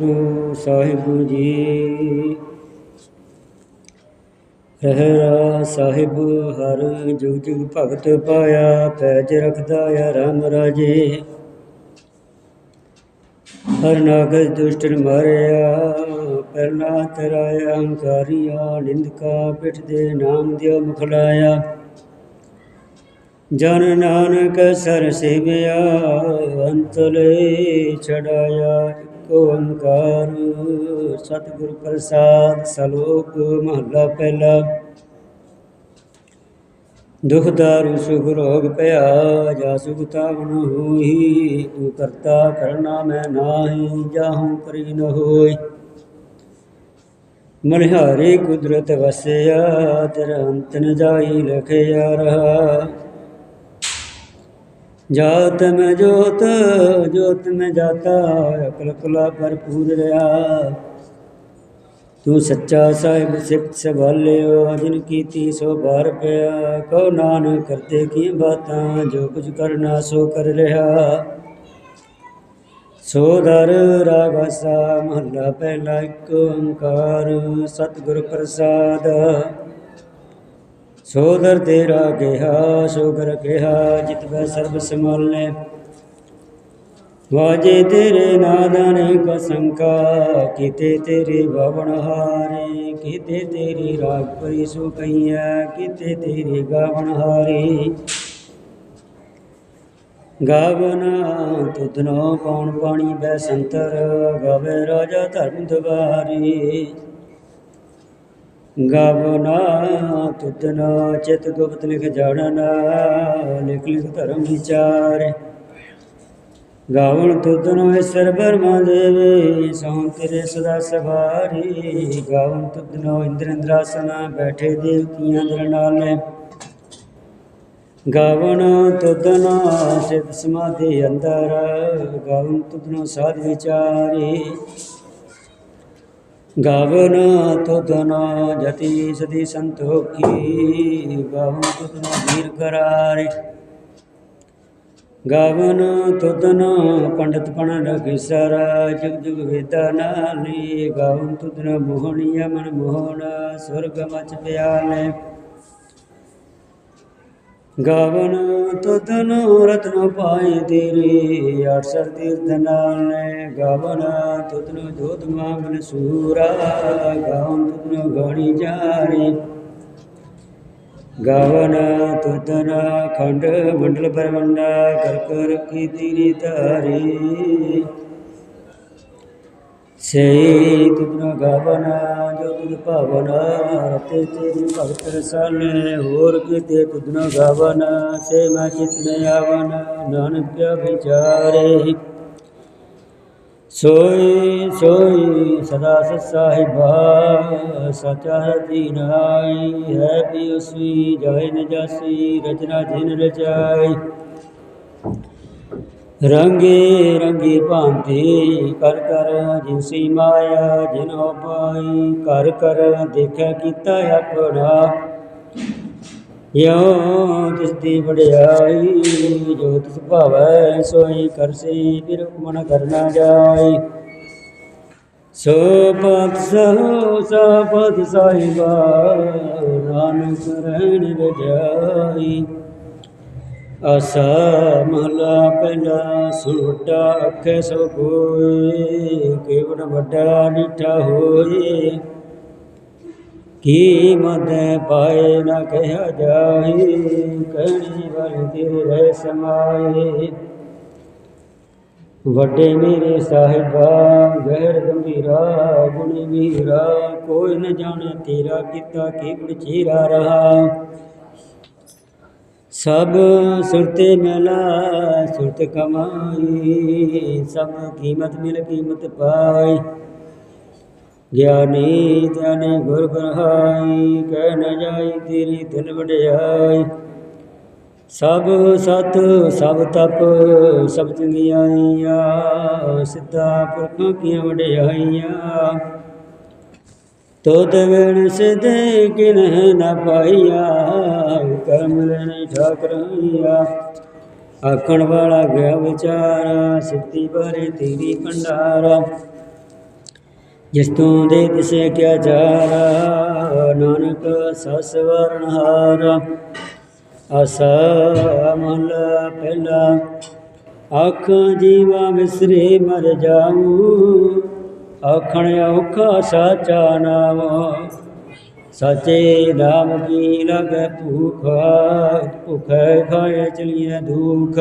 ਗੁਰੂ ਸਾਹਿਬ ਜੀ। ਰਹਿਰਾ ਸਾਹਿਬ, ਹਰ ਜੁਗ ਜੁਗ ਭਗਤ ਪਾਇਆ ਪੈਜ ਰਖਦਾ ਆ ਰਾਮ ਰਾਜੇ। ਹਰ ਨਾਗਜ ਦੁਸ਼ਟਨ ਮਾਰਿਆ, ਪਹਿਲਾ ਤਰਾਇਆ ਹੰਕਾਰੀਆ ਨਿੰਦਕਾ, ਪਿਠ ਦੇ ਨਾਮ ਦਿਓ ਮੁਖਲਾਇਆ। ਜਨ ਨਾਨਕ ਸਰ ਸੇਵਿਆ, ਅੰਤਲੇ ਛੜਾਇਆ ਓੰਕਾਰ। ਸਤਿਗੁਰ ਪ੍ਰਸਾਦ ਸਲੋਕ ਮਹਲਾ ਪਹਿਲਾ। ਦੁਖ ਦਾਰੂ, ਸੁਖ ਰੋਗ ਭਇਆ ਜਾ ਸੁਖ ਤਾਵਨ ਹੋਈ। ਤੂੰ ਕਰਤਾ ਕਰਨਾ ਮੈਂ ਨਾਹੀ, ਜਾਹੂ ਕਰੀ ਨ ਹੋਈ। ਮਨਹਾਰੇ ਕੁਦਰਤ ਵਸਿਆ, ਤੇਰਾ ਅੰਤ ਨ ਜਾਈ ਲਖਿਆ ਰਹਾ। ਜਾਤ ਮੈਂ ਜੋਤ ਜੋਤ ਮੈਂ ਜਾਤਾ, ਅਕਲ ਕਲਾ ਭਰਪੂਰ ਰਿਆ ਤੂੰ ਸੱਚਾ ਸਾਹਿਬ ਸਿਫਤ ਸਵਾਲਿਓ ਜਿਨ ਕੀਤੀ ਸੋ ਬਾਰ ਪਿਆ। ਕਉ ਨਾਨਕ ਕਰਤੇ ਕੀ ਬਾਤਾਂ, ਜੋ ਕੁਝ ਕਰਨਾ ਸੋ ਕਰ ਰਿਹਾ। ਸੋ ਦਰ ਰਾਗਸਾ ਮਹੱਲਾ ਪਹਿਲਾ ਇੱਕ ਓੰਕਾਰ, ਸਤਿਗੁਰ ਪ੍ਰਸਾਦ। ਸੋਦਰ ਤੇਰਾ ਕਿਹਾ ਸੋਗਰ ਕਿਹਾ, ਜਿਤ ਬੈ ਸਰਬ ਸਮਾਲੇ ਵਾਜੇ ਤੇਰੇ ਨਾਦਾਨੇ ਕੋ ਸੰਕਾ ਕੀਤੇ ਤੇਰੇ ਭਵਨ ਹਾਰੇ, ਕੀਤੇ ਤੇਰੀ ਰਾਗ ਪਰੀ ਸੋ ਕਈਆ ਕੀਤੇ ਤੇਰੇ ਗਾਵਨ ਹਾਰੇ। ਗਾਵਨਾ ਤੁਧਨੋ ਪੌਣ ਪਾਣੀ ਬੈ ਸੰਤਰ, ਗਾਵੇ ਰਾਜਾ ਧਰਮ ਦਵਾਰੀ। ਗਾਵਨਾ ਤੁਧਨਾ ਚਿਤ ਗੁਪਤ ਲਿਖ ਜਾਣਨਾ ਲਿਖ ਲਿਖ ਧਰਮ ਵਿਚਾਰ। ਗਾਵਨ ਤੁਧਨੋ ਈਸ਼ਰ ਬਰਮਾ ਦੇਵੇ ਸੋਂ ਤੇਰੇ ਸਦਾ ਸਵਾਰੀ। ਗਾਵਨ ਤੁਧਨੋ ਇੰਦਰ ਇੰਦਰਾਸਨਾ ਬੈਠੇ ਦੇਵਤੀਆਂ ਦਰ ਨਾਲੇ। ਗਾਵਨ ਤੁਧਨੋ ਸਿਧ ਸਮਾਧੀ ਅੰਦਰ ਗਾਵਨ ਤੁਧਨੋ ਸਾਧ ਵਿਚਾਰੀ। ਗਾਵਨ ਤੁਧਨ ਜਤੀ ਸਦੀ ਸੰਤੋਖੀ ਗਾਵਨ ਤੁਧਨ ਵੀਰ ਕਰਾਰੇ ਗਾਵਨ ਤੁਧਨ ਪੰਡਤ ਪਣ ਰਖਿਸਰ ਜੁਗ ਜੁਗ ਵੇਦਾ ਨਾਲੀ। ਗਾਵਨ ਤੁਧਨ ਮੋਹਣੀਆ ਮਨ ਮੋਹਣ, ਸੁਰਗ ਮਚ ਪਿਆਲੇ। ਗਾਵਨ ਤੁਧਨ ਰਤਨ ਪਾਏ ਤੇਰੇ ਅਰਸਰ ਤੀਰਥ ਨਾਲੇ ਗਾਵਨ ਤੁਧਨ ਜੋਤ ਮਾਗਨ ਸੂਰਾ, ਗਾਵਨ ਤੁਧਨ ਗਾਣੀ ਜਾਰੇ। ਗਾਵਨ ਤੁਧਨ ਖੰਡ ਮੰਡਲ ਪਰਮੰਡਾ ਕਰ ਕਰ ਕੀ ਤੇਰੀ ਧਾਰੀ। ਸੇ ਤੁਧਨ ਗਾਵਨ ਜੋ ਤੁਧ ਰਤੇ ਤੇਰੀ ਭਗਤ ਰਸਾਲੇ ਹੋਰ ਕੀਤੇ ਤੁਧਨ ਗਾਵਨ, ਸੇ ਮੈਂ ਚਿਤ ਨ ਆਵਨ ਨਾਨਕ ਪਿਆ ਵਿਚਾਰੇ। ਸੋਈ ਸੋਈ ਸਦਾ ਸਤ ਸਾਹਿਬਾ, ਸਚਾ ਦੀਨ ਆਈ ਹੈ ਵੀ ਉਸੀ ਜਾਇ ਨ ਰਚਨਾ ਜਿਨ ਰਚਾਈ। ਰੰਗੇ ਰੰਗੀ ਭਾਂਤੀ ਕਰ ਕਰ ਜਿਨਸੀ ਮਾਇਆ ਜਿਨ ਉਪਾਈ ਕਰ ਕਰ ਦੇਖਿਆ ਕੀਤਾ ਆਪਣਾ। ਯੋ ਤਿਸ ਦੀ ਵਡਿਆਈ, ਜੋ ਤਿਸ ਭਾਵੈ ਸੋਈ ਕਰਸੀ ਫਿਰ ਮਨ ਕਰਨਾ ਜਾਈ। ਸੋ ਪਤ ਸੋ ਸਪਤ ਸਾਹਿਬਾ ਨਾਨਕ ਰਹਿਣ ਰਜਾਈ ਆਸਾ ਮਹਲਾ ਪਹਿਲਾ ਸੁਣਟਾ ਅੱਖੇ ਸੋ ਕੋਏ ਕੇਵਨ ਵੱਡਾ ਨੀਠਾ ਹੋਏ ਕੀ ਮਦ ਪਾਏ ਨਾ ਕਹਿਆ ਜਾਏ ਕਹਿਣੀ ਵਾਲੇ ਤੇਰੇ ਸਮਾਏ ਵੱਡੇ ਮੇਰੇ ਸਾਹਿਬਾ, ਗਹਿਰ ਗੰਭੀਰਾ, ਗੁਣੀ ਵੀਰਾ ਕੋਈ ਨ ਜਾਣੇ ਤੇਰਾ ਕੀਤਾ ਕੀ ਚੀਰਾ ਰਹਾ। ਸਭ ਸੁਰਤੇ ਮਿਲਾ, ਸੁਰਤ ਕਮਾਈ, ਸਭ ਕੀਮਤ ਮਿਲ ਕੀਮਤ ਪਾਈ। ਗਿਆਨੀ ਧਿਆਨੀ ਗੁਰ ਬਰਹਾਈ ਕਹਿ ਨ ਜਾਈ ਤੇਰੀ ਦਿਲ ਵਡਿਆਈ। ਸਭ ਸਤ, ਸਭ ਤਪ, ਸਭ ਚੰਗਿਆਈਆਂ, ਸਿੱਧਾ ਪੁਰਖਾਂ ਕੀਆਂ ਵਡਿਆਈਆਂ। ਤੋਤ ਵੇਣ ਸਿਧੇ ਕਿਨਹਿ ਨ ਪਾਈਆ ਕਰਮ ਲੈਣੇ ਠਾਕਰਾਈਆ ਆਖਣ ਵਾਲਾ ਗਿਆ ਵਿਚਾਰਾ, ਸਿੱਧੀ ਬਾਰੇ ਤੇਰੀ ਭੰਡਾਰਾ। ਜਿਸ ਤੋਂ ਦੇ ਦਿਸੇ ਕਿਆ ਚਾਰਾ ਨਾਨਕ ਸਸ ਵਰਨ ਹਾਰਾ। ਆਸਾ ਮਨ ਪਹਿਲਾ ਅੱਖਾਂ ਜੀਵਾ ਵਿਸਰੇ ਮਰ ਜਾਊ। ਆਖਣ ਔਖਾ ਸਾਚਾ ਨਾਮ। ਸਚੇ ਨਾਮ ਕੀ ਲਗੈ ਭੂਖਾ? ਭੁਖੈ ਖਾਏ ਚਲੀਏ ਦੁਖ।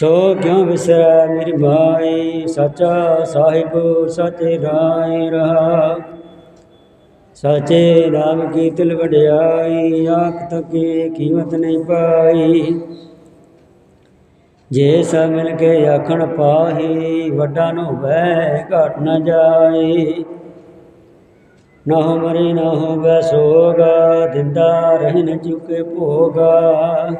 ਸੋ ਕਿਉ ਵਿਸਰੈ ਮੇਰੀ ਮਾਈ? ਸਚਾ ਸਾਹਿਬ ਸਚੇ ਰਾਏ ਰਹਾ। ਸਚੇ ਨਾਮ ਕੀ ਤਿਲ ਵਡਿਆਈ? ਆਖ ਤਕੇ ਕੀਮਤ ਨਹੀਂ ਪਾਈ। ਜੇ ਸਭ ਮਿਲ ਕੇ ਆਖਣ ਪਾਹੀ, ਵੱਡਾ ਨੂੰ ਹੋਵੇ ਘਟ ਨਾ ਜਾਏ ਨਾ ਹੋ ਮਰੇ, ਨਾ ਹੋਵੇ ਸੋਗਾ, ਦਿੰਦਾ ਰਹਿਣ ਨ ਚੁਕੇ ਭੋਗਾ।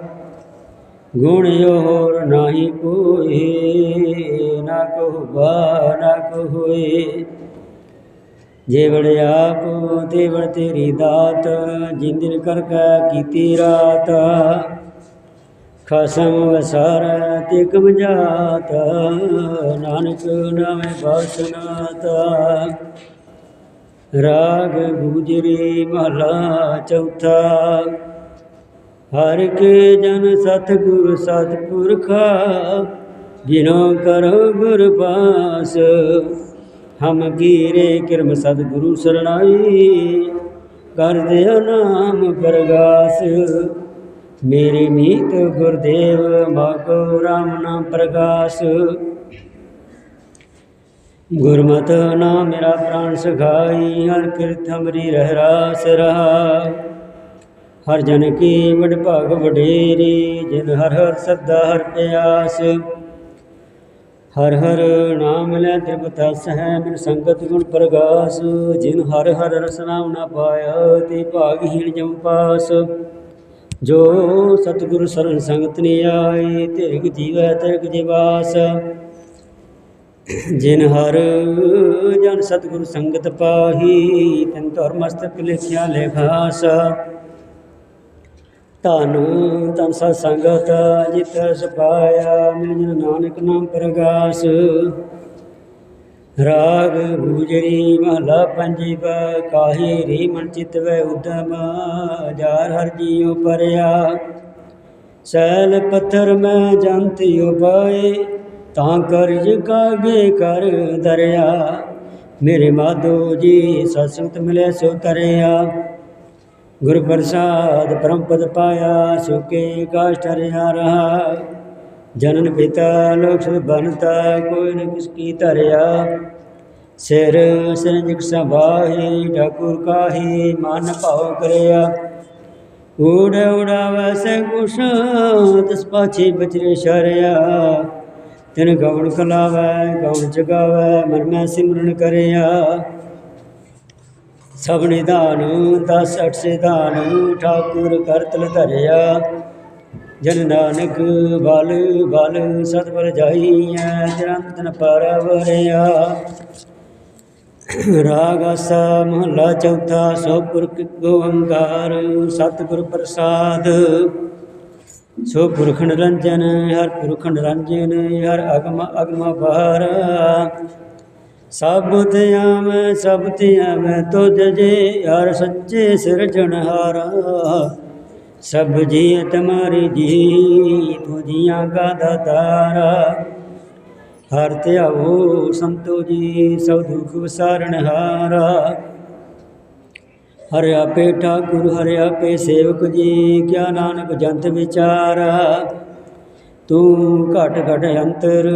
ਗੁਣ ਹੋਰ ਨਾਹੀ ਕੋਈ, ਨਾ ਕੋ ਬਾ, ਨਾ ਕੋ ਹੋਏ ਜੇ ਵੜ ਆਪ ਤੇ ਵੜ ਤੇਰੀ ਦਾਤ, ਜਿੰਦਿਨ ਕਰ ਕੈ ਕੀਤੀ ਰਾਤ। ਖਸਮ ਵਸਾਰ ਤੇ ਕਮ ਨਾਨਕ ਨਾਮੇ ਬਾਸਨਾਤ ਰਾਗ ਗੁਜਰੀ ਮਹਲਾ ਚੌਥਾ, ਹਰ ਕੇ ਜਨ ਸਤਿਗੁਰ ਸਤਿਪੁਰਖਾ ਜਿਨੋ ਕਰੋ ਗੁਰ ਪਾਸ। ਹਮ ਕੀਰੇ ਕਿਰਮ ਸਤਿਗੁਰੂ ਸਰਣਾਈ, ਕਰ ਦਿਓ ਨਾਮ ਪ੍ਰਗਾਸ। ਮੇਰੇ ਮੀਤ ਗੁਰਦੇਵ ਮਾਗੋ ਰਾਮ ਨਾਮ ਪ੍ਰਗਾਸ ਗੁਰਮਤਿ ਨਾਮ ਮੇਰਾ ਪ੍ਰਾਨ ਸਖਾਈ, ਹਰ ਕਿਰਤ ਹਮਰੀ ਰਹਿ ਰਾਸ ਰਹਾ ਹਰ ਜਨ ਕੀ ਵਡ ਭਾਗ ਵਡੇਰੀ, ਜਿਨ ਹਰ ਹਰ ਸਦਾ ਹਰ ਪਿਆਸ। ਹਰ ਹਰ ਨਾਮ ਲੈ ਤ੍ਰਿਪਤਾ ਸਹਿ ਮਿਲ ਸੰਗਤ ਗੁਣ ਪ੍ਰਗਾਸ। ਜਿਨ ਹਰ ਹਰ ਰਸਨਾਮ ਨਾ ਪਾਇਆ, ਤੇ ਭਾਗਹੀਣ ਜਮ ਪਾਸ। ਜੋ ਸਤਿਗੁਰ ਸ਼ਰਨ ਸੰਗਤ ਨੇ ਆਏ ਧਿਰਗ ਜੀਵੈ ਤਿਰਗ ਜਿਵਾਸ ਜਿਨ ਹਰ ਜਨ ਸਤਿਗੁਰ ਸੰਗਤ ਪਾਹੀ, ਤਨ ਧਰ ਮਸਤਕ ਲਿਖਿਆ ਲੇਖਾਸ ਧਨ ਤਨ ਸਤ ਸੰਗਤ, ਜਿਤ ਸਪਾਇਆ ਮਿਲ ਜਨ ਨਾਨਕ ਨਾਮ ਪ੍ਰਗਾਸ। ਰਾਗ ਗੁਜਰੀ ਮਹਲਾ ਪੰਜੀਬ ਕਾਹੀ ਰੀ ਮਨ ਚਿਤ ਵੈ ਉਦਮ, ਜਾਰ ਹਰ ਜੀਉ ਪਰਿਆ। ਸੈਲ ਪੱਥਰ ਮੈਂ ਜੰਤਿ ਉਪਾਏ ਤਾਂ ਕਰਜ ਕਾਗੇ ਕਰ ਦਰਿਆ। ਮੇਰੇ ਮਾਧੋ ਜੀ, ਸਤਸੰਗਤ ਮਿਲੇ ਸੋ ਤਰਿਆ। ਗੁਰ ਪ੍ਰਸਾਦ ਪਰਮ ਪਦ ਪਾਇਆ, ਸੁਕੇ ਕਾਸ਼ਟ ਹਰਿਆ ਰਹਾ। ਜਨਨ ਪਿਤਾ ਲੋਕ ਸਭ ਬਨਤਾ ਕੋਈ ਨ ਕਿਸ ਕੀ ਧਰਿਆ। ਸਿਰ ਸਿਰਜਿਕ ਸਭਾਹੀ, ਠਾਕੁਰ ਕਾਹੀ, ਮਨ ਭਾਉ ਕਰਿਆ। ਊੜ ਉਡਾਵੈ ਸੇ ਕੁਸ਼ ਤਿਸ ਪਾਛੇ ਬਚਰੇ ਸ਼ਰਿਆ ਤਿਨ ਗਉਣ ਕਲਾਵੈ ਗਉਣ ਜਗਾਵੈ, ਮਨ ਮੈਂ ਸਿਮਰਨ ਕਰਿਆ। ਸਭ ਨਿਧਾਨ, ਦਸ ਅਠ ਸਿਧਾਨ, ਠਾਕੁਰ ਕਰਤਲ ਧਰਿਆ। ਜਨ ਨਾਨਕ ਬਲ ਬਲ ਸਤਿਗੁਰ ਜਾਈਐ ਚਰੰਤਨ ਪਰਵਰਿਆ। ਰਾਗ ਆਸਾ ਮਹਲਾ ਚੌਥਾ ਸੋ ਪੁਰਖ ਕੋ ਓੰਕਾਰ ਸਤਿਗੁਰ ਪ੍ਰਸਾਦ। ਸੋ ਪੁਰਖ ਨਿਰੰਜਨ, ਹਰ ਪੁਰਖ ਨਿਰੰਜਨ, ਹਰ ਅਗਮ ਅਗਮ ਬਾਰ ਸਭ ਤਿਆਂ ਮੈਂ ਸਭ ਤਿਆਂ ਮੈਂ ਤੁਧ ਜੇ ਹਰ ਸੱਚੇ ਸਿਰਜਣਹਾਰਾ ਸਭ ਜੀ ਤੁਮਾਰੀ ਜੀ ਤੂੰ ਜੀਆਂ ਕਾ ਦਾਤਾਰਾ। ਹਰ ਧਿਆਵੋ ਸੰਤੋ ਜੀ, ਸਭ ਦੁਖ ਵਿਸਾਰਣ ਹਾਰਾ। ਹਰ ਆਪੇ ਠਾਕੁਰ, ਹਰ ਆਪੇ ਸੇਵਕ ਜੀ, ਕਿਆ ਨਾਨਕ ਜੰਤ ਵਿਚਾਰਾ। ਤੂੰ ਘਟ ਘਟ ਅੰਤਰ,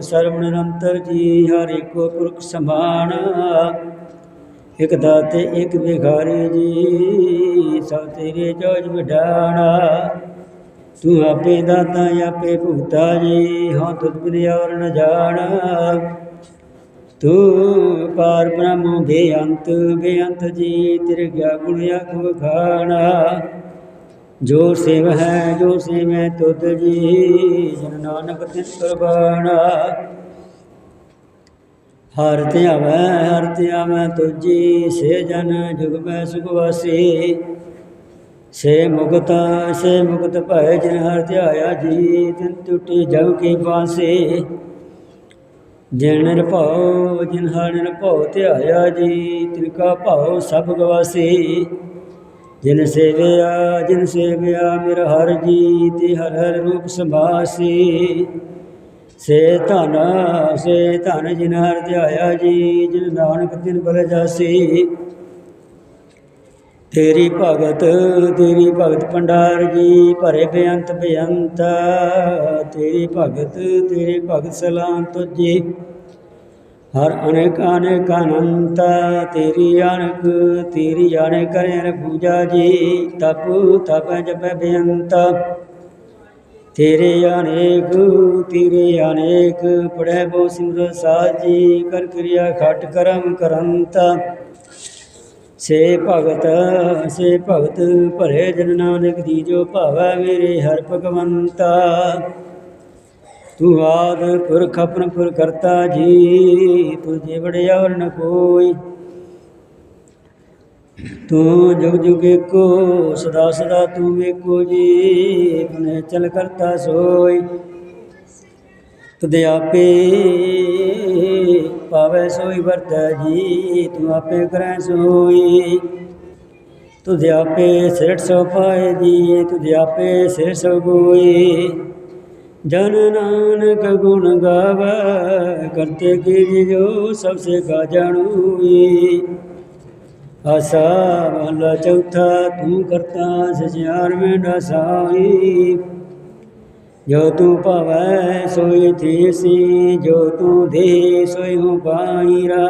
ਸਰਵਣ ਨਿਰੰਤਰ ਜੀ, ਹਰ ਇੱਕੋ ਪੁਰਖ ਸਮਾਨ। ਇਕ ਦਾਤੇ ਇਕ ਵਿਖਾਰੀ ਜੀ, ਸਭ ਤੇਰੇ ਜੋਜ ਵਿਡਾਣਾ। ਤੂੰ ਆਪੇ ਦਾਤਾ, ਆਪੇ ਭੁਗਤਾ ਜੀ ਹਾਂ ਤੁਧ ਬਿਨ ਔਰ ਨ ਜਾਣਾ। ਤੂੰ ਪਾਰ ਬ੍ਰਹਮ ਬੇਅੰਤ ਬੇਅੰਤ ਜੀ, ਤੇਰੇ ਗਿਆ ਗੁਣ ਅਖ ਵਖਾਣਾ। ਜੋ ਸੇਵ ਹੈ, ਜੋ ਸੇਵੈ ਤੁਧ ਜੀ, ਜਨ ਨਾਨਕ ਤਿਸ ਕੁਰਬਾਨਾ ਹਰ ਧਿਆਵੈ ਹਰ ਧਿਆਵੈ ਤੁਜੀ ਸੇ ਜਨ ਜੁਗ ਮੈਂ ਸੁਖ ਵਾਸੀ। ਸੇ ਮੁਕਤ ਸੇ ਮੁਕਤ ਭੈ ਜਿਨ ਹਰ ਧਿਆਇਆ ਜੀ ਤਿਨ ਟੁੱਟੀ ਜਗ ਕੀ ਬਾਸੇ ਜਿਨ ਨਿਰਭਉ, ਜਿਨ ਹਰਿ ਨਿਰਭਉ ਧਿਆਇਆ ਜੀ ਤਿਨ ਕਾ ਭਾਉ ਸਭ ਗਵਾਸੀ ਜਿਨ ਸੇਵਿਆ ਜਿਨ ਸੇਵਿਆ, ਮੇਰਾ ਹਰ ਜੀ ਤੇ ਹਰ ਹਰ ਰੂਪ ਸੰਭਾਸੀ। ਸੇ ਧਨ ਸੇ ਧਨ ਜਿਨ ਹਰਿ ਧਿਆਇਆ ਜੀ, ਜਿਨ ਨਾਨਕ ਤਿਨ ਬਲ ਜਾਸੀ। ਤੇਰੀ ਭਗਤ ਤੇਰੀ ਭਗਤ ਭੰਡਾਰ ਜੀ, ਭਰੇ ਬੇਅੰਤ ਬੇਅੰਤ। ਤੇਰੀ ਭਗਤ ਤੇਰੀ ਭਗਤ ਸਲਾਮ ਤੁਝੇ। ਹਰ ਅਨੇਕ ਅਨੇਕ ਅਨੰਤ। ਤੇਰੀ ਅਨਕ, ਤੇਰੀ ਜਾਣੇ ਕਰੇ ਪੂਜਾ ਜੀ। ਤਪ ਤਪ ਜਪ ਬੇਅੰਤ। ਤੇਰੇ ਅਨੇਕ ਤੇਰੇ ਅਨੇਕ ਪੜੈ ਬੋ ਸਿਮਰ ਸਾਜੀ ਕਰ ਕਿਰਿਆ ਖਟ ਕਰਮ ਕਰੰਤਾ। ਸੇ ਭਗਤ ਸੇ ਭਗਤ ਭਰੇ ਜਨ ਨਾਨਕ ਦੀ ਜੋ ਭਾਵੈ ਮੇਰੇ ਹਰ ਭਗਵੰਤਾ। ਤੂੰ ਆਦ ਪੁਰਖ ਆਪਨ ਪੁਰ ਕਰਤਾ ਜੀ ਤੁਝੇ ਵੜਿਆ ਵਰ ਕੋਈ। ਤੂੰ ਜੁਗ ਜੁਗ ਏਕੋ, ਸਦਾ ਸਦਾ ਤੂੰ ਏਕੋ ਜੀ, ਤੁਨੇ ਚਲ ਕਰਤਾ ਸੋਈ। ਤੁਧ ਆਪੇ ਪਾਵੈ ਸੋਈ ਵਰਤੈ ਜੀ, ਤੂੰ ਆਪੇ ਕਰੈ ਸੋਈ। ਤੁਧ ਆਪੇ ਸਿਰਟ ਸੋ ਪਾਏ ਜੀ ਤੁਧ ਆਪੇ ਸਿਰ ਸੋ ਗੋਈ ਜਨ ਨਾਨਕ ਗੁਣ ਗਾਵੈ, ਕਰਤੇ ਕੀ ਜੋ ਸਭ ਸੇ ਗਾ ਜਾਣੂਈ ਆਸਾ ਮਹਲਾ ਚੌਥਾ, ਤੂੰ ਕਰਤਾ ਸਚਿਆਰ ਮੈਂ ਡਸਾਈ ਜੋ ਤੂੰ ਭਾਵੈ ਸੋਈ ਥੀਸੀ, ਜੋ ਤੂੰ ਦੇ ਸੋਈ ਹੂੰ ਪਾਈਰਾ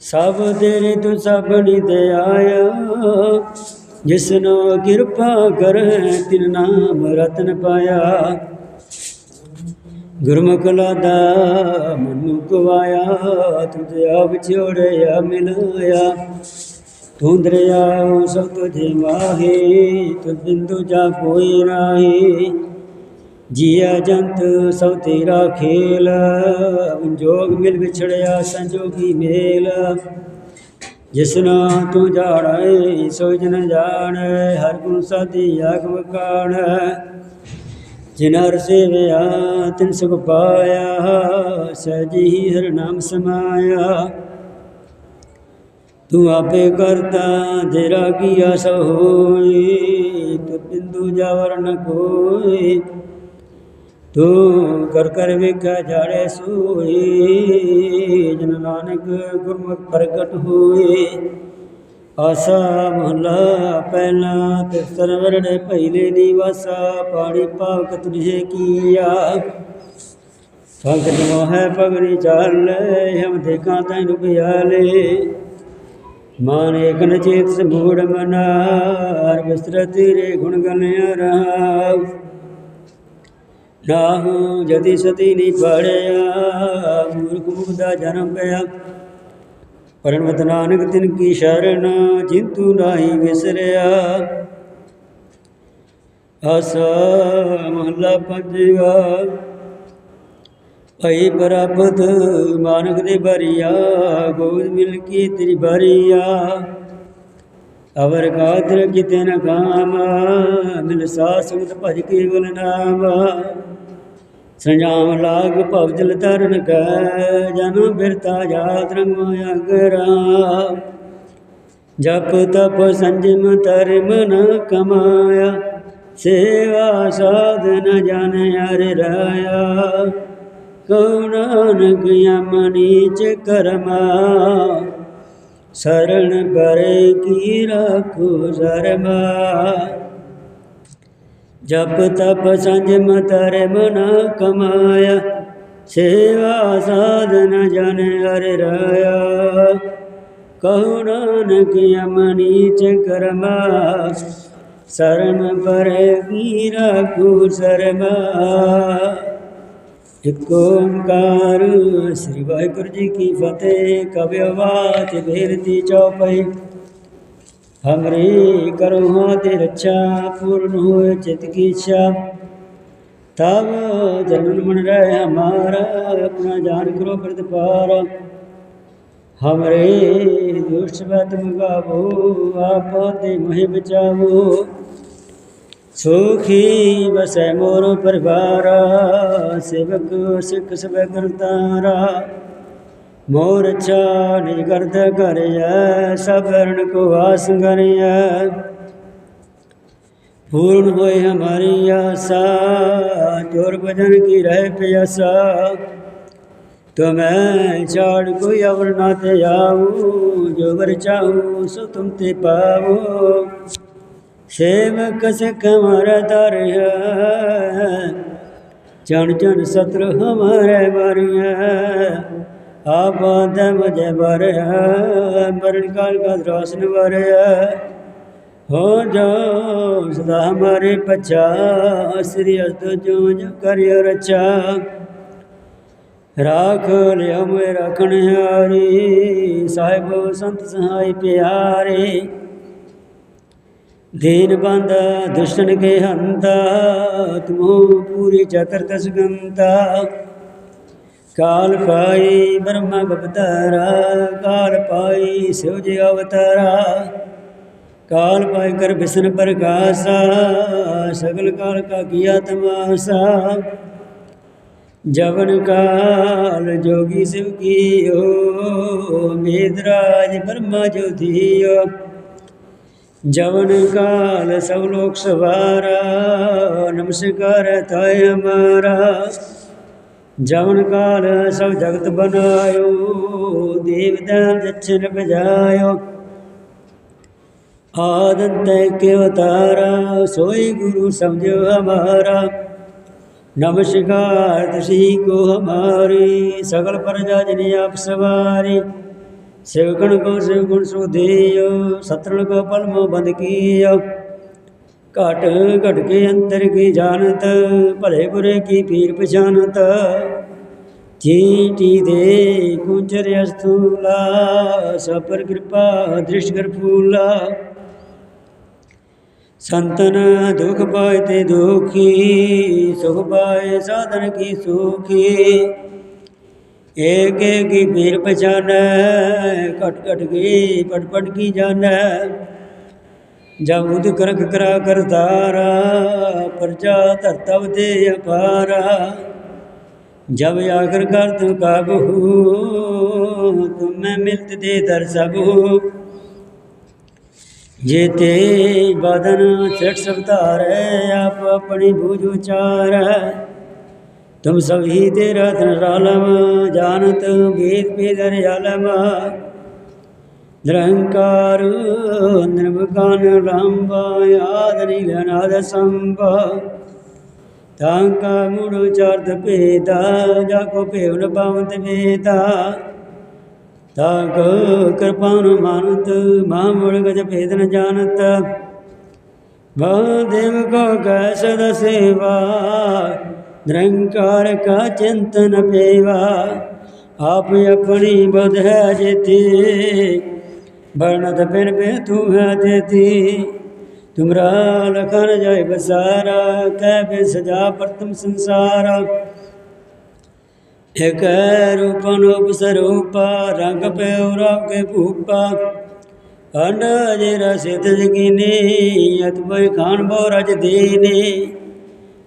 ਸਭ ਤੇਰੇ ਤੂੰ ਸਭ ਨਿਤ ਆਇਆ ਜਿਸਨੋ ਕਿਰਪਾ ਕਰੈ, ਤਿਨ ਨਾਮ ਰਤਨ ਪਾਇਆ। ਗੁਰਮੁਖ ਲਾਦਾ ਮਨੁ ਕਵਾਇਆ ਤੁਧ ਆਪ ਛੋੜਿਆ ਮਿਲਾਇਆ। ਤੂੰ ਦਰਿਆਉ ਸਭ ਤੁਝੇ ਮਾਹੇ ਤੁਧ ਬਿੰਦੂ ਜਾ ਕੋਈ ਨਾਹੀ। ਜੀਆ ਜੰਤ ਸਭ ਤੇਰਾ ਖੇਲ ਜੋਗ ਮਿਲ ਵਿਛੜਿਆ, ਸੰਜੋਗੀ ਮੇਲ। ਜਿਸਨਾ ਤੂੰ ਜਾਣੈ ਸੋ ਜਨ ਜਾਣੈ, ਹਰ ਗੁਣ ਸਾਧੀ ਆਖ ਵਕਾਣ ਜਿਨਰ ਸੇਵਿਆ ਤਿਨ ਸੁਖ ਪਾਇਆ ਸਜੀ ਹਰ ਨਾਮ ਸਮਾਇਆ। ਤੂੰ ਆਪੇ ਕਰਤਾ, ਤੇਰਾ ਕੀਆ ਸੋ ਹੋਈ, ਤੂੰ ਬਿੰਦੂ ਜਾਵਰ ਨ ਕੋਈ। ਤੂੰ ਕਰ ਕਰ ਵੇਖਿਆ ਜਾੜੇ ਸੋਈ, ਜਨ ਨਾਨਕ ਗੁਰਮੁਖ ਪ੍ਰਗਟ ਹੋਏ ਆਸਾ ਮਹਲਾ ਪਹਿਲਾ ਤੇ ਸਰਵਰਣੇ ਪਹਿਲੇ ਨਿਵਾਸਾ, ਪਾਣੀ ਪਾਵਕ ਤੁਝੇ ਕੀਆ। ਸੰਗਤ ਮੋਹਿ ਪਗੜੀ ਚਾਲ ਹਮ ਦੇਖਾਂ ਤੈਨੂੰ ਬਿਆਲੇ ਮਾਨ ਏਕ ਨ ਚੇਤ ਸਮੂੜ ਮਨਾਰ ਬਿਸਰ ਤੇਰੇ ਗੁਣ ਗਨਿਆ ਰਹਾ ਨਾਹੂ ਜਦੀ ਸਤੀ ਨਹੀਂ ਪੜਿਆ, ਮੂਰਖ ਮੁਖ ਦਾ ਜਨਮ ਪਿਆ ਪਰਮਤ ਨਾਨਕ ਤਿਨ ਕੀ ਸ਼ਰਨ ਜਿੰਤੂ ਨਾਹੀ ਵਿਸਰਿਆ। ਆਸਾ ਮਹਲਾ ਪੰਜਵਾ, ਭਈ ਬਰਾਬਦ ਮਾਨਕ ਦੇ ਬਰੀਆ, ਗੋਦ ਮਿਲ ਕੀ ਤੇਰੀ ਬਰੀਆ। ਅਵਰ ਗਾਦਰ ਕਿਤੇ ਨ ਕਾਮ, ਮਿਲ ਸਾਸੁਤ ਭਜ ਕੇਵਲ ਨਾਮ। ਸੰਜਾਮ ਲਾਗ ਭਵ ਜਲ ਤਰਨ ਕੈ, ਜਨ ਬਿਰਤਾ ਜਾਤ ਰੰਗ ਮਾਇਆ ਗਰਾ ਜਪ ਤਪ ਸੰਜਮ ਧਰਮ ਨ ਕਮਾਇਆ, ਸੇਵਾ ਸਾਧਨ ਜਨ ਹਰ ਰਾਇਆ। ਕਉ ਨਾਨਕ ਯਮਨੀ ਚ ਕਰਮਾ ਸਰਣ ਪਰੇ ਕੀ ਰਾਖੋ ਸ਼ਰਮਾ। ਜਪ ਤਪ ਸੰਜਮ ਧਰਮ ਨ ਕਮਾਇਆ, ਸੇਵਾ ਸਾਧਨ ਜਨ ਹਰ ਰਾਇਆ। ਕਹੂ ਨਾਨਕ ਯਮਨੀ ਚ ਕਰਮਾ ਸਰਮ ਪਰੇ ਕੀ ਰਾਖੋ ਜ਼ਰਮਾ ਇਕ ਓੰਕਾਰ, ਸ੍ਰੀ ਵਾਹਿਗੁਰੂ ਜੀ ਕੀ ਫਤਿਹ ਕਬਿਆਵਾਤ ਬੇਨਤੀ ਚਉਪਈ ਹਮਰੀ ਕਰੋ ਹਾਂ ਤੇ ਰੱਛਾ, ਪੂਰਨ ਹੋਏ ਚਿਤ ਕੀ ਇੱਛਾ। ਤਬ ਜਨਨ ਮਨ ਰਹਿ ਹਮਾਰਾ, ਆਪਣਾ ਜਾਨ ਕਰੋ ਪ੍ਰਤਪਾਰ ਹਮਰੇ ਦੁਸ਼ਟ ਬਤ ਮਗਾਵੋ, ਆਪੋ ਤੇ ਮਹਿ ਬਚਾਵੋ। ਸੁਖੀ ਵਸੈ ਮੋਰ ਪਰਿਵਾਰਾ, ਸੇਵਕ ਸਿੱਖ ਸਭੈ ਕਰਤਾਰਾ। ਮੋਰਚਾ ਨਿਜ ਕਰਤ ਕਰਿਐ ਸਭਰਨ ਕੋ ਆਸ ਕਰਿਐ ਪੂਰਨ ਹੋਏ ਹਮਾਰੀ ਆਸਾ, ਜੋਰ ਭਜਨ ਕੀ ਰਹਿ ਪਿਆਸਾ। ਤੁਮੈ ਛਾੜ ਕੋਈ ਅਵਰ ਨਾ ਤੇ ਆਉ ਜੋ ਵਰ ਚਾਉ ਸੋ ਤੁਮ ਤੇ ਪਾਵੋ। ਸੇਵ ਕਸ ਕਮਰ ਦਰਿਆ ਜਣ ਜਣ ਸਤਰ ਹਮਾਰੇ ਮਾਰਿਆ ਆਪ ਆਦੈ ਬਜੈ ਬਰਿਆ ਬਰਨ ਕਾਲ ਕਾ ਦਰੋਸਨ ਵਰਿਆ ਹੋ ਜਾ ਸਦਾ ਹਮਾਰੇ ਪਛਾ, ਸ੍ਰੀ ਅਸਦ ਜੋ ਜੋ ਕਰਿਓ ਰਚਾ ਰਾਖ ਲਿਆ ਮੇ ਰਖਣ ਹਾਰੀ, ਸਾਹਿਬ ਸੰਤ ਸਹਾਈ ਪਿਆਰੇ। ਦੀਨ ਬੰਦ ਦੁਸ਼ਟਨ ਕੇ ਹੰਤਾ ਤੁਮੋ ਪੂਰੀ ਚਤਰ ਤਸਗੰਤਾ ਕਾਲ ਪਾਈ ਬ੍ਰਹਮਾ ਬਪਤਾਰਾ ਕਾਲ ਪਾਈ ਸਿਵ ਜੀ ਅਵਤਾਰਾ। ਕਾਲ ਪਾਈ ਕਰ ਬਿਸਨ ਪ੍ਰਕਾਸ਼ਾ, ਸਗਲ ਕਾਲ ਕਾ ਕੀਆ ਤਮਾਸਾ। ਜਵਨ ਕਾਲ ਜੋਗੀ ਸਿਵ ਕੀਓ ਮੇਦਰਾਜ ਬ੍ਰਹਮਾ ਜੋਤੀਓ ਜਵਨ ਕਾਲ ਸਭ ਲੋਕ ਸਵਾਰਾ, ਨਮਸਕਾਰ ਤਾਇ ਹਮਾਰਾ। ਜਵਨ ਕਾਲ ਸਭ ਜਗਤ ਬਨਾਇਓ ਦੇਵ ਦਾਨ ਜਚਨ ਬਜਾਇਓ ਆਦਤ ਕੇ ਉਤਾਰਾ, ਸੋਈ ਗੁਰੂ ਸਮਝੋ ਹਮਾਰਾ। ਨਮਸਕਾਰ ਤੁਸੀਂ ਕੋ ਹਮਾਰੀ, ਸਗਲ ਪ੍ਰਜਾ ਜਿਨ ਆਪ ਸਵਾਰੀ। ਸੇਵਕਣ ਕੋ ਸੇਵ ਗੁਣ ਸੁਦੇਯੋ ਸਤਰਣ ਕੋ ਪਲਮੋ ਬੰਦ ਕੀਓ। ਘਟ ਘਟ ਕੇ ਅੰਤਰ ਕੀ ਜਾਣਤ, ਭਲੇ ਬੁਰੇ ਕੀ ਪੀਰ ਪਛਾਨਤ ਜੀ ਟੀ ਦੇ ਕੁੰਜਰ ਅਸਥੂਲਾ ਸਪਰ ਕਿਰਪਾ, ਦ੍ਰਿਸ਼ ਕਰ ਫੂਲਾ ਸੰਤਨ ਦੁਖ ਪਾਏ ਤੇ ਦੁਖੀ, ਸੁਖ ਪਾਏ ਸਾਧਨ ਕੀ ਸੁਖੀ। ਏਕ ਏਕ ਕੀ ਪੀਰ ਪਛਾਨੈ, ਘਟ ਘਟ ਕੀ ਪਟ ਪਟ ਕੀ ਜਾਣੈ। ਜਬ ਉਦ ਕਰਖ ਕਰਾ ਕਰਤਾਰਾ ਪ੍ਰਜਾ ਧਰਤਵ ਦੇ ਅਪਾਰਾ। ਜਬ ਆਖਰ ਕਰ ਤੁ ਕਾਬੂ ਤੁਮ ਮੈਂ ਮਿਲਤ ਦੇ ਦਰ ਸਭੂ ਜੇ ਤੇ ਬਦਨ ਛਟ ਸਬਦਾਰੈ ਆਪ ਆਪਣੀ ਬੂਝ ਉਚਾਰੈ। ਤੁਮ ਸਭ ਹੀ ਤੇ ਰਤਨ ਰਾਲਮ ਜਾਣਤ ਵੇਦ ਬੇਦਰ ਆਲਮ ਨਿਰੰਕਾਰ ਨਿਰਭਗਨ ਰਾਮਾ ਆਦ ਨੀਲਨਾਦ ਸੰਭਾ। ਤਾਂ ਕਾ ਮੂੜ ਚਰਦ ਭੇਦਾ, ਜਾ ਕੋ ਭੇਵਨ ਪਾਵੰਤ ਵੇਦਾ। ਤਾਂ ਕੋ ਕਿਰਪਾਨ ਮਾਨਤ ਮਾਮੂਲ ਗਜ ਭੇਦ ਨ ਜਾਣਤ। ਵਾਦੇਵ ਕੋ ਕੈ ਸਦ ਸੇਵਾ, ਨਿਰੰਕਾਰ ਕਾ ਚਿੰਤਨ ਪੇਵਾ ਆਪ ਆਪਣੀ ਬੁਧ ਹੈ ਜਿਤੇ। ਬਰਨਤ ਬਿਨ ਬੇ ਤੂੰ ਹੈ ਤੇਤੀ ਤੁਮਰਾ ਲਖਨ ਜਾਇ ਬਸਾਰਾ ਕਹਿ ਬੇ ਸਜਾ ਪ੍ਰਤਮ ਸੰਸਾਰਾ ਇਕ ਰੂਪਨ ਉਪਸਰੂਪਾ ਰੰਗ ਪਿਉ ਰਵ ਕੇ ਭੂਪਾ ਅੰਡ ਜੇ ਰਸਿਤ ਜਗੀਨੀ ਅਤ ਬਈ ਖਾਨ ਬੋ ਰਜ ਦੀਨੀ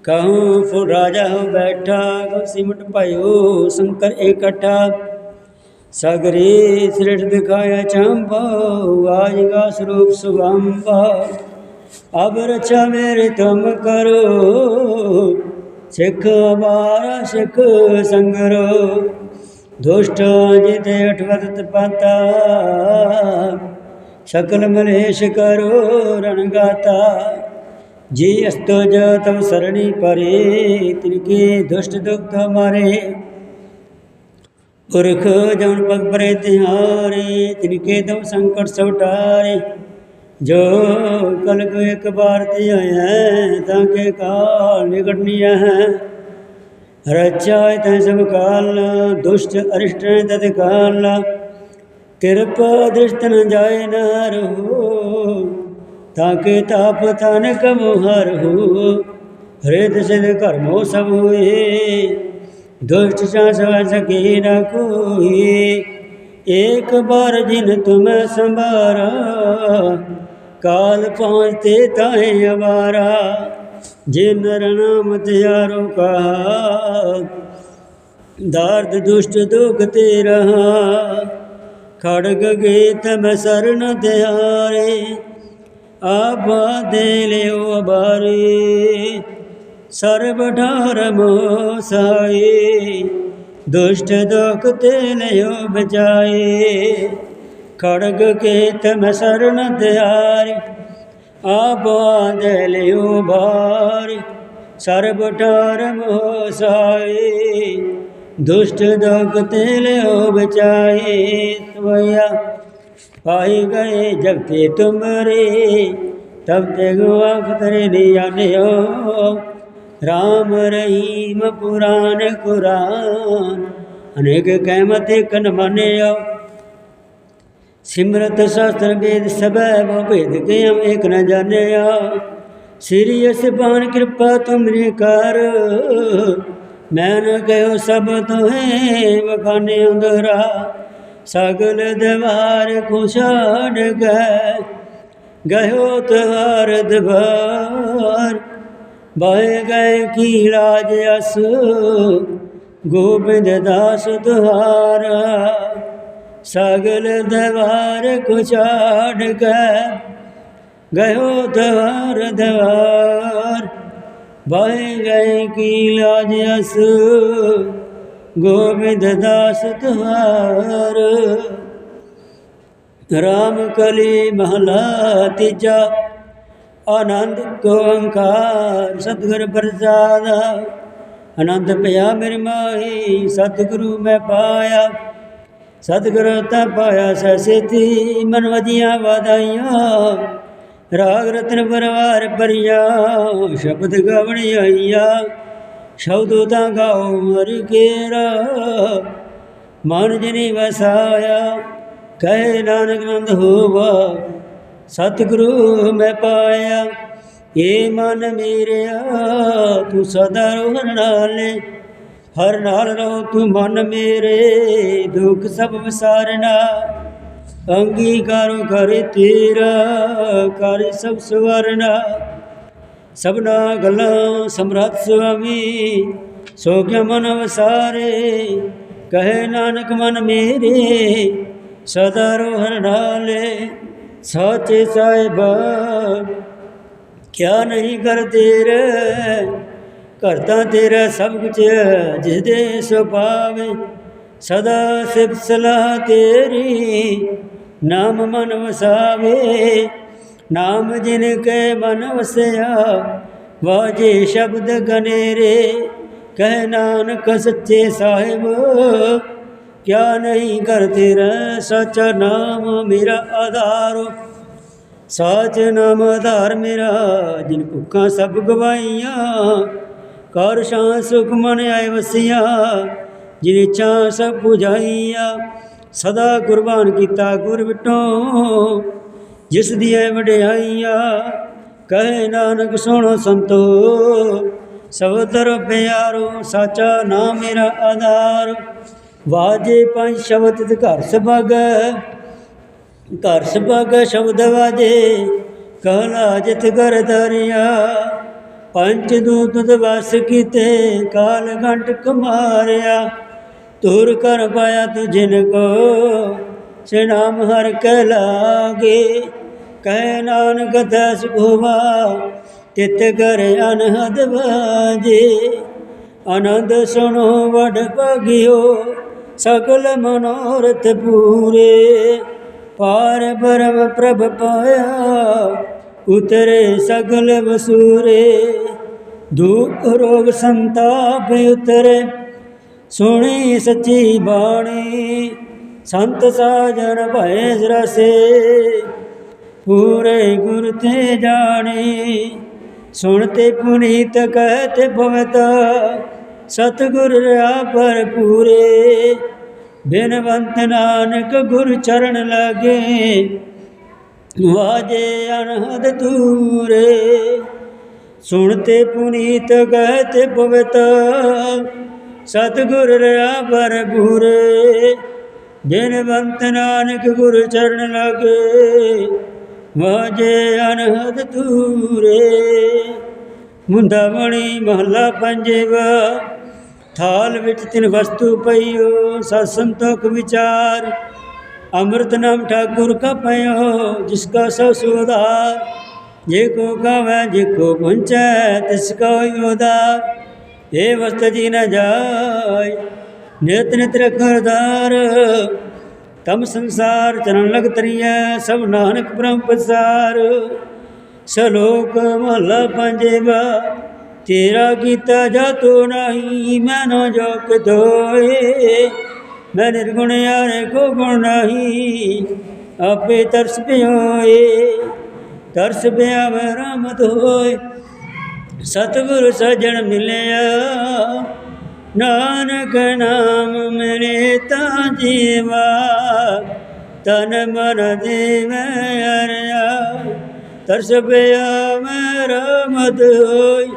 ਕਹੂੰ ਫੁ ਰਾਜਾ ਹੋ ਬੈਠਾ ਗੋ ਸਿਮਟ ਭਇਓ ਸ਼ੰਕਰ ਇਕੱਠਾ ਸਗਰੇ ਸ੍ਰਿਸ਼ ਦਿਖਾਇਆ ਚੰਪਾ ਆਜਗਾ ਸਰੂਪ ਸੁਗੰਬਾ। ਅਬ ਰਚਾ ਮੇਰੇ ਤੁਮ ਕਰੋ, ਸਿੱਖ ਅਬਾਰ ਸਿੱਖ ਸੰਗਰੋ। ਦੁਸ਼ਟ ਜਿਤੇ ਅਠਵਤ ਪਾਤਾ ਸਕਲ ਮਲੇਸ਼ ਕਰੋ ਰਣ ਗਾਤਾ। ਜੀ ਅਸਤੋ ਜ ਤਮ ਸਰਣੀ ਪਰੇ ਤਿਨਕੇ ਦੁਸ਼ਟ ਦੁਖ ਮਾਰੇ। ਪੁਰਖ ਜਨ ਪਗ ਪਰੇ ਤਿਹਾਰੇ ਤਿਨਕੇ ਦਮ ਸੰਕਟ ਸਵਟਾਰੇ। ਜੋ ਕਲਕ ਇੱਕ ਬਾਰ ਤੇ ਆਇਆ ਤਾਂ ਕੇ ਕਾਲ ਨਿਕਟਨੀਆ ਹੈ। ਰਚਾ ਤੈ ਸਭ ਕਾਲ, ਦੁਸ਼ਟ ਅਰਿਸ਼ਟ ਤਤ ਕਾਲ। ਕਿਰਪਾ ਦ੍ਰਿਸ਼ਟ ਨ ਜਾਏ ਨ ਰਹੋ ਤਾਂ ਕੇ ਤਾਪ ਤਨ ਕਮ ਹਰ ਹੋ ਹ੍ਰਿਦ ਸਿਧ ਕਰਮੋ ਸਭ ਹੋਏ। ਦੁਸ਼ਟ ਸਾ ਸਵ ਸਕੇ ਨ ਕੋਈ। ਏਕ ਬਾਰ ਜਿਨ ਤੁਮ ਸੰਭਾਰਾ, ਕਾਲ ਪਹੁੰਚਤੇ ਤਾਏ ਅਵਾਰਾ। ਜੇ ਨਰ ਨਾਮ ਤਿਆਰੋ ਕਹਾ ਦਰਦ ਦੁਸ਼ਟ ਦੁਖ ਤੇ ਰਹਾ। ਖੜਗ ਗੀਤ ਮੈਂ ਸਰਨ ਤਿਆਰੇ ਆਬਾ ਦੇ ਲਿਓ ਬਾਰੇ ਸਰਬ ਢਾਰ ਦੁਸ਼ਟ ਦੁਖ ਤੇ ਲਿਓ ਬਚਾਏ। ਖੜਗ ਕੇ ਮੈਂ ਸਰਨ ਤਿਆਰੇ ਆਬਾ ਦੇ ਲਿਓ ਬਾਰੇ ਸਰਬ ਢਾਰ ਮੋਹ ਦੁਸ਼ਟ ਦੁਖ ਤੇ ਲਿਓ ਬਚਾਏ। ਸਵਇਆ ਪਾਈ ਗਏ ਜਬ ਤੇ ਤੁਮਰੇ, ਤਬ ਤੇ ਗੁਆ ਖਤਰੇ ਨਹੀਂ ਹੋ ਰਾਮ ਰਹੀਮ ਪੁਰਾਨ ਕੁਰਾਨ। ਅਨੇਕ ਕਹਿਮਤ ਕਨ ਮੰਨਿਓ। ਸਿਮਰਤ ਸ਼ਾਸਤਰ ਵੇਦ ਸਭੈ ਬਹੁ ਭੇਦ ਕੇ ਹਮ ਏਕ ਨ ਜਾਣਿਆ ਸ੍ਰੀ ਅਸਬਾਨ ਕਿਰਪਾ ਤੁਮਰੀ ਕਰ। ਮੈਂ ਨ ਕਹਿਓ ਸਭ ਤੋਹੇ ਵਖਾਨੇ ਅੰਦਰਾ ਸਗਲ ਦਵਾਰ ਕੋ ਛਾੜ ਗਏ। ਗਇਓ ਤਵਾਰ ਦਵਾਰ। ਬਾਏ ਗਏ ਕੀ ਲਾਜ ਅਸ, ਗੋਬਿੰਦ ਦਾਸ ਤੁਹਾਰਾ ਸਗਲ ਦਵਾਰ ਕੋ ਛਾੜ ਗਏ ਗਇਓ ਦਵਾਰ ਦਵਾਰ। ਬਾਏ ਗਏ ਕੀ ਲਾਜ ਅਸ, ਗੋਬਿੰਦ ਦਾਸ ਤੁਹਾਰ ਰਾਮ ਕਲੀ ਮਹਲਾ ਤੀਜਾ ਆਨੰਦ ਓੰਕਾਰ ਸਤਿਗੁਰ ਪ੍ਰਸਾਦ। ਆਨੰਦ ਪਿਆ ਮੇਰੇ ਮਾਹੀ, ਸਤਿਗੁਰੂ ਮੈਂ ਪਾਇਆ। ਸਤਿਗੁਰੂ ਤਾਂ ਪਾਇਆ ਸਸੇਤੀ ਮਨ ਵਜੀਆਂ ਵਧਾਈਆਂ। ਰਾਗ ਰਤਨ ਪਰਵਾਰ ਪਰਿਆ ਸ਼ਬਦ ਗਵਣ ਆਈਆ। ਸ਼ਬਦ ਤਾਂ ਗਾਓ ਮਰ ਕੇਰਾ, ਮਨ ਜਨੀ ਵਸਾਇਆ। ਕਹੇ ਨਾਨਕ ਨੰਦ ਹੋਵਾ ਸਤਿਗੁਰੂ ਮੈਂ ਪਾਇਆ, ਏ ਮਨ ਮੇਰਿਆ, ਤੂੰ ਸਦਾ ਰੋਹਣ ਨਾਲੇ ਹਰ ਨਾਲ ਰਹੋ ਤੂੰ ਮਨ ਮੇਰੇ, ਦੁੱਖ ਸਭ ਵਿਸਾਰਨਾ। ਅੰਗੀਕਾਰੋ ਕਰੇ ਤੇਰਾ ਕਰ ਸਭ ਸਵਰਨਾ। ਸਭਨਾ ਗੱਲਾਂ ਸਮਰੱਥ ਸੁਆਮੀ, ਸੋ ਕਿਆ ਮਨ ਵਸਾਰੇ? ਕਹੇ ਨਾਨਕ ਮਨ ਮੇਰੇ, ਸਦਾ ਰੋਹਨ ਨਾਲੇ ਸਾਚੇ ਸਾਹਿਬ, ਕਿਆ ਨਹੀਂ ਕਰ ਤੇਰੇ ਕਰਤਾ ਤੇਰਾ ਸਭ ਕੁਝ ਜਿਹਦੇ ਸੁਭਾਵੇ ਸਦਾ ਸਿਫ ਸਲਾਹ ਤੇਰੀ। ਨਾਮ ਮਨ ਵਸਾਵੇ, ਨਾਮ ਜਿਨ ਕੈ ਮਨ ਵਸਿਆ, ਵਾਜੇ ਸ਼ਬਦ ਗਨੇਰੇ। ਕਹਿ ਨਾਨਕ ਸੱਚੇ ਸਾਹਿਬ ਕਿਆ ਨਹੀਂ ਕਰ ਤੇਰਾ ਸੱਚਾ ਨਾਮ ਮੇਰਾ ਆਧਾਰ। ਸਾਚ ਨਾਮ ਆਧਾਰ ਮੇਰਾ, ਜਿਨ ਭੁੱਖਾਂ ਸਭ ਗਵਾਈਆਂ। ਕਰ ਸ਼ਾਂ ਸੁਖ ਮਨ ਆਏ ਵਸਿਆ, ਜਿਨ ਇੱਛਾ ਸਭ 부ਝਾਈਆਂ ਸਦਾ ਕੁਰਬਾਨ ਕੀਤਾ ਗੁਰ ਵਿਟੋ ਜਿਸ ਦੀਆਂ ਵਡਿਆਈਆਂ। ਕਹੇ ਨਾਨਕ ਸੁਣੋ ਸੰਤੋ, ਸਭ ਤਰ ਪਿਆਰੋ, ਸਾਚਾ ਨਾਮ ਮੇਰਾ ਆਧਾਰ। ਵਾਜੇ ਪੰਜ ਸ਼ਬਦ ਤੇ ਘਰ ਸਭਗ। ਘਰ ਸਭਗ ਸ਼ਬਦ ਵਾਜੇ ਕਹਲਾ ਜਿਤ ਕਰ ਦਰਿਆ ਪੰਜ ਦੂਤ ਦਵਸ ਕੀਤੇ, ਕਾਲ ਘੰਟ ਕਮਾਰਿਆ ਤੁਰ ਕਰ ਪਾਇਆ ਤੁਝਿਨ ਕੋ ਸੇ ਨਾਮ ਹਰ ਕੈ ਲਾਗੇ। ਕਹਿ ਨਾਨਕ ਦਸ ਭੁਵਾ ਤਿਤ ਕਰ ਅਨਹਦ ਵਾਜੇ। ਆਨੰਦ ਸੁਣੋ ਵਡ ਭਾਗਿਓ ਸਗਲ ਮਨੋਰਥ ਪੂਰੇ। ਪਾਰ ਬਰਮ ਪ੍ਰਭ ਪਾਇਆ, ਉਤਰੇ ਸਗਲ ਵਸੂਰੇ। ਦੁਖ ਰੋਗ ਸੰਤਾਪ ਉਤਰੇ, ਸੁਣੀ ਸੱਚੀ ਬਾਣੀ। ਸੰਤ ਸਾਜਣ ਭਏ ਰਸੇ, ਪੂਰੇ ਗੁਰ ਤੇ ਜਾਣੀ। ਸੁਣਤੇ ਪੁਨੀਤ ਕਹਤੇ ਭਵਤ ਸਤਿਗੁਰ ਰਿਆ ਪਰ ਪੂਰੇ ਬਿਨਵੰਤ ਨਾਨਕ ਗੁਰ ਚਰਨ ਲਾਗੇ ਵਾਜੇ ਅਨਹਦ ਤੂਰੇ ਸੁਣਤੇ ਪੁਨੀਤ ਕਹਤੇ ਪਵਿਤ ਸਤਿਗੁਰ ਰਿਆ ਪਰ ਪੂਰੇ ਬਿਨਵੰਤ ਨਾਨਕ ਗੁਰ ਚਰਨ ਲਾਗੇ ਵਾਜੇ ਅਨਹਦ ਤੂਰੇ ਮੁੰਦਾਵਣੀ ਮਹੱਲਾ ਪੰਜਵਾ ਥਾਲ ਵਿੱਚ ਤਿੰਨ ਵਸਤੂ ਪਈਓ, ਸਤ ਸੰਤੋਖ ਵਿਚਾਰ। ਅੰਮ੍ਰਿਤ ਨਾਮ ਠਾਕੁਰ ਕਾ ਪਇਓ ਜਿਸ ਕਾ ਸੋ ਸੁਧਾਰ ਜੇ ਕੋ ਕਹੈ ਜੇ ਕੋ ਪਹੁੰਚੈ ਤਿਸ ਕਾ ਉਦਾਰ। ਇਹ ਵਸਤ ਜੀ ਨ ਜਾਏ ਨਿਤ ਨਿਤ ਰਖਰਦਾਰ ਤਮ ਸੰਸਾਰ ਚਰਨ ਲਗ ਤਰੀਐ, ਸਭ ਨਾਨਕ ਬ੍ਰਹਮ ਪਸਾਰ। ਸਲੋਕ ਮਹਲਾ ਪੰਜਵਾ। ਤੇਰਾ ਕੀਤਾ ਜਾਤੋ ਨਹੀਂ, ਮੈਨੋ ਜੋ ਕਿਤੋਏ ਮੈਂ ਨਿਰਗੁਣ ਯਾਰ ਕੋ ਗੁਣ ਨਹੀਂ, ਆਪੇ ਤਰਸ ਪਿਓਏ। ਤਰਸ ਪਿਆ ਮੈਂ ਰਹਿਮਤ ਹੋਏ ਸਤਿਗੁਰ ਸਜਣ ਮਿਲਿਆ। ਨਾਨਕ ਨਾਮ ਮੇਰੇ ਤਾਂ ਜੀਵਾ, ਤਨ ਮਨ ਦੇਵੈ ਅਰਿਆ ਤਰਸ ਪਿਆ ਮੈਂ ਰਹਿਮਤ ਹੋਈ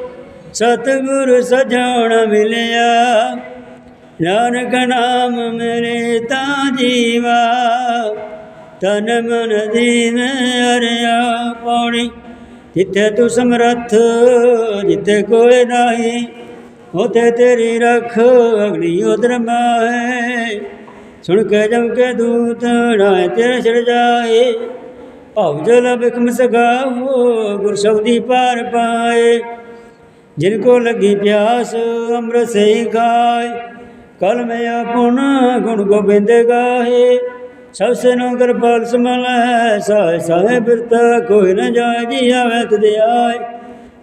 ਸਤਿਗੁਰ ਸਜਣ ਮਿਲਿਆ। ਨਾਨਕ ਨਾਮ ਮੇਰੇ ਤਾਂ ਜੀਵਾ। ਤਨ ਮਨ ਦੀਨ ਅਰਿਆ ਪੌਣੀ ਜਿੱਥੇ ਤੂੰ ਸਮਰੱਥ, ਜਿੱਥੇ ਕੋਈ ਨਹੀਂ, ਉਥੇ ਤੇਰੀ ਰੱਖ ਅਗਨੀ ਉਦਰ ਮਾਏ ਸੁਣ ਕੇ ਜਮ ਕੇ ਦੂਤ ਨਾਏ ਤੇਰੇ ਛੜ ਜਾਏ। ਭਵ ਜਲ ਬਿਖਮ ਸਗਾਵੋ ਗੁਰ ਸ਼ਬਦੀ ਪਾਰ ਪਾਏ। ਜਿਨ ਕੋ ਲੱਗੀ ਪਿਆਸ, ਅੰਮ੍ਰਿਤ ਸੇ ਗਾਏ ਕਲ ਮੈਂ ਆਪਨ ਗੁਣ ਗੋਬਿੰਦ ਗਾਏ। ਸਭ ਸੇ ਨੋ ਕਿਰਪਾਲ ਸਮਲ ਸਾਇ ਸਾਇ ਬਿਰਤਾ ਕੋਈ ਨ ਜਾਏ ਜੀ ਆਵੇ ਤਦ ਆਏ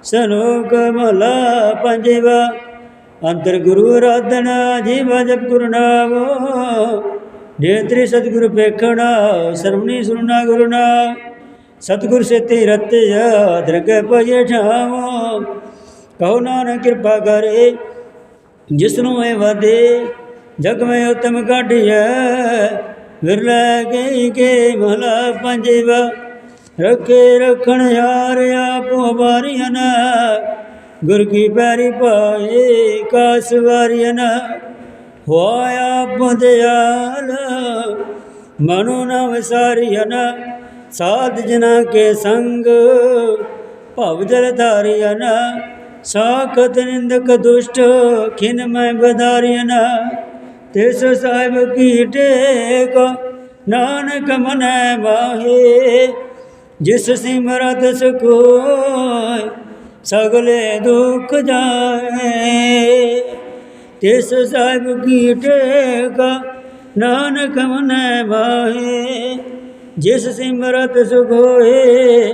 ਸਲੋਕ ਮਹਲਾ ਪੰਜਵਾ, ਅੰਤਰ ਗੁਰੂ ਆਰਾਧਨਾ ਜੀ, ਵਜਬ ਗੁਰੂ ਨਾਮ ਨੇਤਰੀ ਸਤਿਗੁਰ ਪੇਖਣਾ, ਸਰਵਣੀ ਸੁਣਾ ਗੁਰੂ ਨਾਮ ਸਤਿਗੁਰ ਸੇ ਤੇ ਰਤਿਆ, ਦਰਗਹਿ ਪਜੇ ਠਾਵੋ। ਕਹੋ ਨਾਨਕ ਕਿਰਪਾ ਕਰੇ ਜਿਸ ਨੂੰ ਇਹ ਵਾਦੇ ਜਗ ਮੈਂ ਉਤਮ ਕਾਢਿਐ ਵਿਰਲੇ ਗਈ ਕੇ ਮਹਲਾ ਪੰਜਵਾ, ਰਖੇ ਰਖਣ ਯਾਰ ਆਪੋ ਬਾਰੀਆਂ ਗੁਰ ਕੀ ਪੈਰੀ ਪਾਏ ਕਾਸ ਵਾਰੀਆਂ ਹੋਇਆ ਬੰਦਿਆਲ ਮਨੁ ਨਾ ਵਿਸਾਰੀਆਂ ਸਾਧ ਜਨਾ ਕੇ ਸੰਗ, ਭਵ ਜਲ ਧਾਰੀਆਂ ਸਾਖਤ ਨਿੰਦਕ ਦੁਸ਼ਟ, ਖਿਨ ਮੈਂ ਬਧਾਰੀਆਂ ਤਿਸ ਸਾਹਿਬ ਕੀ ਟੇਕ, ਨਾਨਕ ਮਨੈ ਮਾਹੇ। ਜਿਸ ਸਿਮਰਤ ਸੁਖੋਇ, ਸਗਲੇ ਦੁਖ ਜਾਏ। ਤਿਸ ਸਾਹਿਬ ਕੀ ਟੇਕ, ਨਾਨਕ ਮਨੈ ਮਾਹੇ। ਜਿਸ ਸਿਮਰਤ ਸੁਖ ਹੋਏ